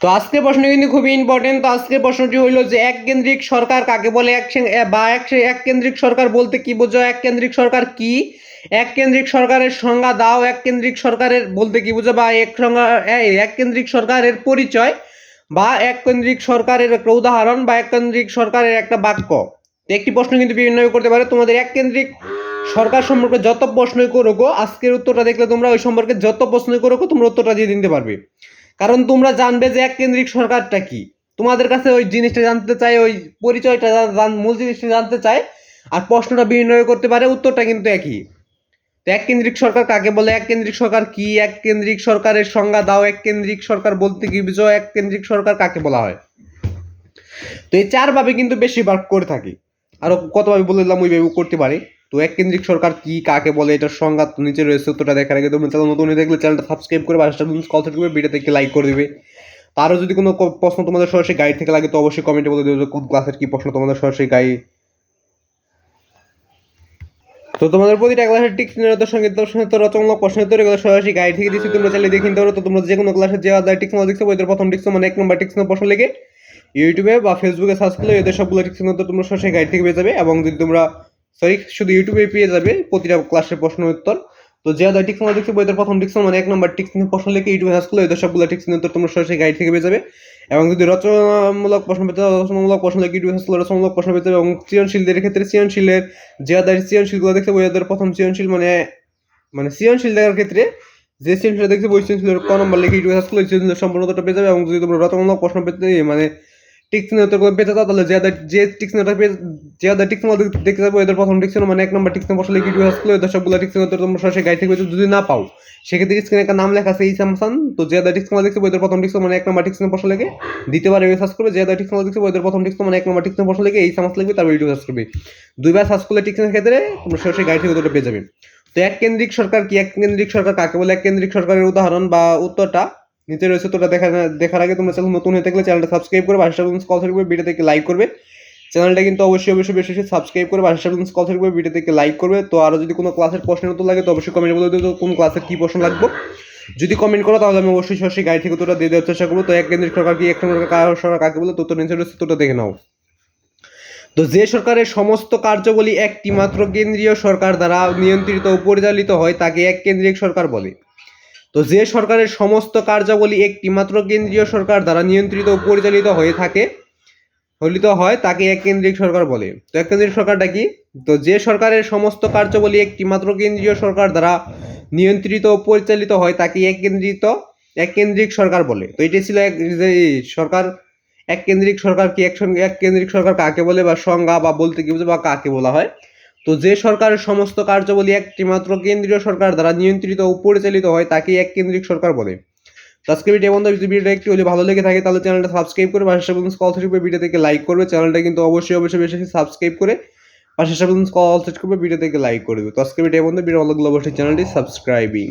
তো আজকের প্রশ্ন কিন্তু খুবই ইম্পর্টেন্ট তো আজকের প্রশ্নটি হইল যে এক কেন্দ্রিক সরকার কাকে বলে? এক বা এক কেন্দ্রিক সরকার বলতে কি বোঝো এক কেন্দ্রিক সরকার কি? এক কেন্দ্রিক সরকারের সংজ্ঞা দাও। এক কেন্দ্রিক সরকারের বলতে কি বোঝো বা এক সংজ্ঞা এক কেন্দ্রিক সরকারের পরিচয় বা এক কেন্দ্রিক সরকারের একটা উদাহরণ বা এক কেন্দ্রিক সরকারের একটা বাক্য। একটি প্রশ্ন কিন্তু বিভিন্নভাবে করতে পারে। তোমাদের এক কেন্দ্রিক সরকার সম্পর্কে যত প্রশ্নই করো আজকের উত্তরটা দেখলে তোমরা ওই সম্পর্কে যত প্রশ্নই করো তোমরা উত্তরটা দিয়ে দিতে পারবে। কারণ তোমরা জানবে যে এক কেন্দ্রিক সরকারটা কি। তোমাদের কাছে ওই জিনিসটা জানতে চাই ওই পরিচয়টা মূল জিনিসটা জানতে চায় আর প্রশ্নটা বিনিময় করতে পারে, উত্তরটা কিন্তু একই। এক কেন্দ্রিক সরকার কাকে বলে? এক কেন্দ্রিক সরকার কি? এক কেন্দ্রিক সরকারের সংজ্ঞা দাও, এক কেন্দ্রিক সরকার বলতে কি বুঝো, এক কেন্দ্রিক সরকার কাকে বলা হয়? তো এই চার ভাবে কিন্তু বেশিরভাগ করে থাকি। আরও কতভাবে বলে দিলাম ওইভাবে করতে পারে। তো এক কেন্দ্রিক সরকার কি, কাকে বলে, এটার সংঘাত তো নিচে রয়েছে উত্তরটা দেখার আগে। তোমরা চ্যানেল নতুন দেখলে চ্যানেলটা সাবস্ক্রাইব করে পাশে কল থেকে ভিডিও থেকে লাইক করে দিবে। তারও যদি কোনো প্রশ্ন তোমাদের সরাসরি গাইড থেকে লাগে, তো অবশ্যই কমেন্টে বলে দেবে কোন ক্লাসের কি প্রশ্ন তোমাদের সরাসরি গাইড তো তোমাদের প্রতিটা ক্লাসের টিক্স নিরত সংগীত সংগীত রচনামূলক প্রশ্ন, উত্তর এগুলো সরাসরি গাইড থেকে দিচ্ছি। তোমরা চাইলে দেখে নিতে পারো। তো তোমরা যে কোনো ক্লাসের যে আদার টিক্স দেখছ ওইদের প্রথম টিক্স মানে এক নম্বর টিক্স প্রশ্ন লিখে ইউটিউবে বা ফেসবুকে সার্চ করলে এদের সবগুলো টিক্স তোমরা সরাসরি গাইড থেকে পেয়ে যাবে। এবং যদি তোমরা সরি, শুধু ইউটিউবে পেয়ে যাবে প্রতিটা ক্লাসের প্রশ্ন উত্তর। তো যে আদার টিক্স দেখছ বইদের প্রথম টিক্স মানে এক নম্বর টিক্স প্রশ্ন লিখে ইউটিউবে সার্চ করলে সবগুলো টিক্স উত্তর তোমরা সরাসরি গাইড থেকে পেয়ে যাবে। এবং যদি রচনামূলক প্রশ্ন পেতে রচনামূলক প্রশ্ন লিখে ইউটিউবে সার্চ করলে রচনামূলক প্রশ্ন পেতে এবং সৃজনশীলদের ক্ষেত্রে সৃজনশীলের যে আদার সৃজনশীলগুলো দেখতে বই ওদের প্রথম সৃজনশীল মানে মানে সৃজনশীল দেখার ক্ষেত্রে যে সৃজনশীল দেখতে বই সৃজনশীলের ক নম্বর লিখে ইউটিউবে সার্চ করলে সৃজনশীল সম্পূর্ণ উত্তরটা পেয়ে যাবে। এবং যদি তোমরা রচনামূলক প্রশ্ন পেতে মানে উত্তর করে পেতে তাহলে যে যে পেয়ে যে আদার টিক্স দেখতে যাব, এদের প্রথম টিক্স মানে এক নম্বর প্রশ্ন লিখে ইউটিউবে সার্চ করলে সবগুলো টিক্স উত্তর তোমরা সরাসরি গাইড থেকে যদি না পাও, সেক্ষেত্রে স্ক্রিনে একটা নাম লেখা আছে, এই সামসান তো যে আদার টিক্স দেখতে বইদের প্রথম টিক্স মানে এক নম্বর টিক্স প্রশ্ন লিখে দ্বিতীয়বার এভাবে সার্চ করবে, যে আদার টিক্স দেখতে বইদের প্রথম টিক্স মানে এক নম্বর টিক্স প্রশ্ন লিখে এই সামাস লিখবে তারপর ইউটিউবে সার্চ করবে। দুইবার সার্চ করলে টিক্সের ক্ষেত্রে তোমরা সরাসরি গাইড থেকে উত্তরটা পেয়ে যাবে। তো এক কেন্দ্রিক সরকার কি? এক কেন্দ্রিক সরকার কাকে বলে? এক কেন্দ্রিক সরকারের উদাহরণ বা উত্তরটা নিচে রয়েছে তোটা দেখা দেখার আগে তোমরা চ্যানেল নতুন হয়ে থাকলে চ্যানেলটা সাবস্ক্রাইব করে বাসা কল থাকবে ভিডিও থেকে লাইক করবে। চ্যানেলটা কিন্তু অবশ্যই অবশ্যই বেশি বেশি সাবস্ক্রাইব করে বাসা কল থাকবে ভিডিও থেকে লাইক করবে। তো আরও যদি কোনো ক্লাসের প্রশ্নের উত্তর লাগে, তো অবশ্যই কমেন্ট বলে দিও, কোন ক্লাসের কী প্রশ্ন লাগবে। যদি কমেন্ট করো, তাহলে আমি অবশ্যই সরাসরি গাড়ি থেকে তোটা দিয়ে দেওয়ার চেষ্টা করব। তো এক কেন্দ্রিক সরকার কি এক কেন্দ্রিক সরকার কাকে বলে? তো তো নিচে রয়েছে তোটা দেখে নাও। তো যে সরকারের সমস্ত কার্যাবলী একটি মাত্র কেন্দ্রীয় সরকার দ্বারা নিয়ন্ত্রিত ও পরিচালিত হয়, তাকে এক কেন্দ্রিক সরকার বলে। তো যে সরকারের সমস্ত কার্যাবলী একটি মাত্র কেন্দ্রীয় সরকার দ্বারা নিয়ন্ত্রিত ও পরিচালিত হয়ে থাকে হলিত হয়, তাকে এক কেন্দ্রিক সরকার বলে। তো এক কেন্দ্রিক সরকারটা কি? তো যে সরকারের সমস্ত কার্যাবলী একটি মাত্র কেন্দ্রীয় সরকার দ্বারা নিয়ন্ত্রিত ও পরিচালিত হয়, তাকে এক কেন্দ্রিত, এক কেন্দ্রিক সরকার বলে। তো এটাই ছিল এক সরকার, এক কেন্দ্রিক সরকার কি একসঙ্গে, এক কেন্দ্রিক সরকার কাকে বলে বা সংজ্ঞা বা বলতে কি বুঝে বা কাকে বলা হয়? তো যে সরকারের সমস্ত কার্যাবলী একটি মাত্র কেন্দ্রীয় সরকার দ্বারা নিয়ন্ত্রিত ও পরিচালিত হয় তাকে এক কেন্দ্রিক সরকার বলে। আজকে ভিডিও বন্ধু যদি ভিডিওটা একটু হলে ভালো লেগে থাকে, তাহলে চ্যানেলটা সাবস্ক্রাইব করে পাশে সাথে কল থেকে ভিডিও থেকে লাইক করবে। চ্যানেলটা কিন্তু অবশ্যই অবশ্যই বেশি সাবস্ক্রাইব করে পাশে সাথে কল সেট করবে ভিডিও থেকে লাইক করে দেবে। তো আজকে ভিডিও বন্ধু ভিডিও ভালো লাগলে অবশ্যই চ্যানেলটি সাবস্ক্রাইবিং